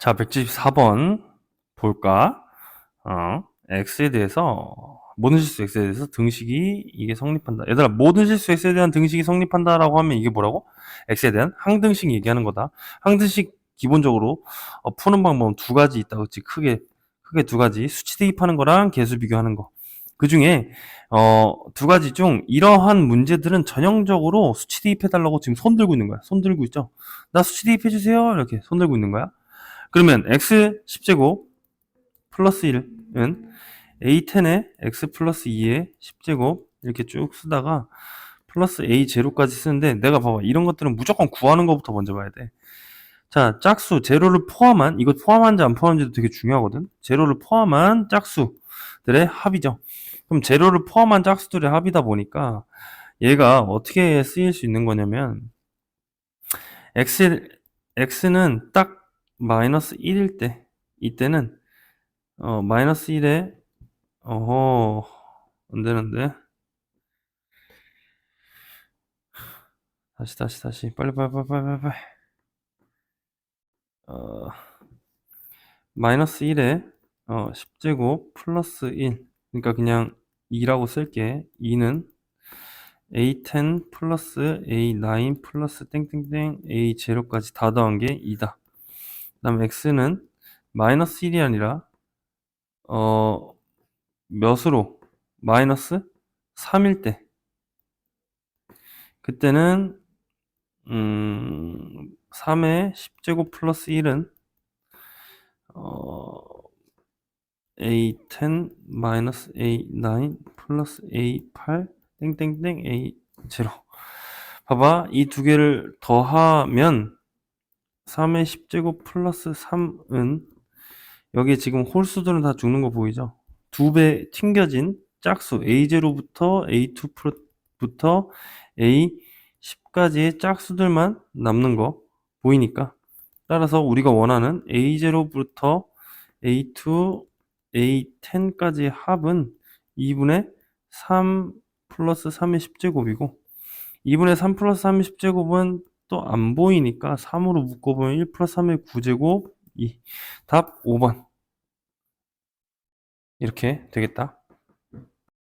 자, 174번 볼까? 어, x에 대해서 모든 실수 x에 대해서 등식이 이게 성립한다. 얘들아, 모든 실수 x에 대한 등식이 성립한다라고 하면 이게 뭐라고? x에 대한 항등식 얘기하는 거다. 항등식 기본적으로 어, 푸는 방법은 두 가지 있다. 그렇지? 크게 크게 두 가지. 수치 대입하는 거랑 개수 비교하는 거. 그 중에 어, 두 가지 중 이러한 문제들은 전형적으로 수치 대입해 달라고 지금 손 들고 있는 거야. 손 들고 있죠? 나 수치 대입해 주세요. 이렇게 손 들고 있는 거야. 그러면 x 10제곱 플러스 1은 a10에 x 플러스 2의 10제곱 이렇게 쭉 쓰다가 플러스 a 제로까지 쓰는데 내가 봐봐 이런 것들은 무조건 구하는 것부터 먼저 봐야 돼. 자 짝수 제로를 포함한 이거 포함한지 안 포함한지도 되게 중요하거든. 제로를 포함한 짝수들의 합이죠. 그럼 제로를 포함한 짝수들의 합이다 보니까 얘가 어떻게 쓰일 수 있는 거냐면 x x는 딱 마이너스 1일 때 이때는 어 마이너스 1에 어허 안 되는데. 다시 다시 다시. 빨리 빨리 빨리 빨리 빨리 어 마이너스 1에 어 10제곱 플러스 1 그러니까 그냥 2라고 쓸게. 2는 a10 플러스 a9 플러스 땡땡땡 a0까지 다 더한 게 2다. 그 다음 x는 마이너스 1이 아니라 어 몇으로? 마이너스 3일 때. 그때는 음 3의 10제곱 플러스 1은 어 a10 마이너스 a9 플러스 a8 땡땡땡 a0 봐봐. 이 두 개를 더하면 3의 10제곱 플러스 3은 여기 지금 홀수들은 다 죽는 거 보이죠? 두 배 튕겨진 짝수 A0부터 A2부터 A10까지의 짝수들만 남는 거 보이니까 따라서 우리가 원하는 A0부터 A2, A10까지의 합은 2분의 3 플러스 3의 10제곱이고 2분의 3 플러스 3의 10제곱은 또 안 보이니까 3으로 묶어보면 1 플러스 3의 9제곱 2. 답 5번. 이렇게 되겠다.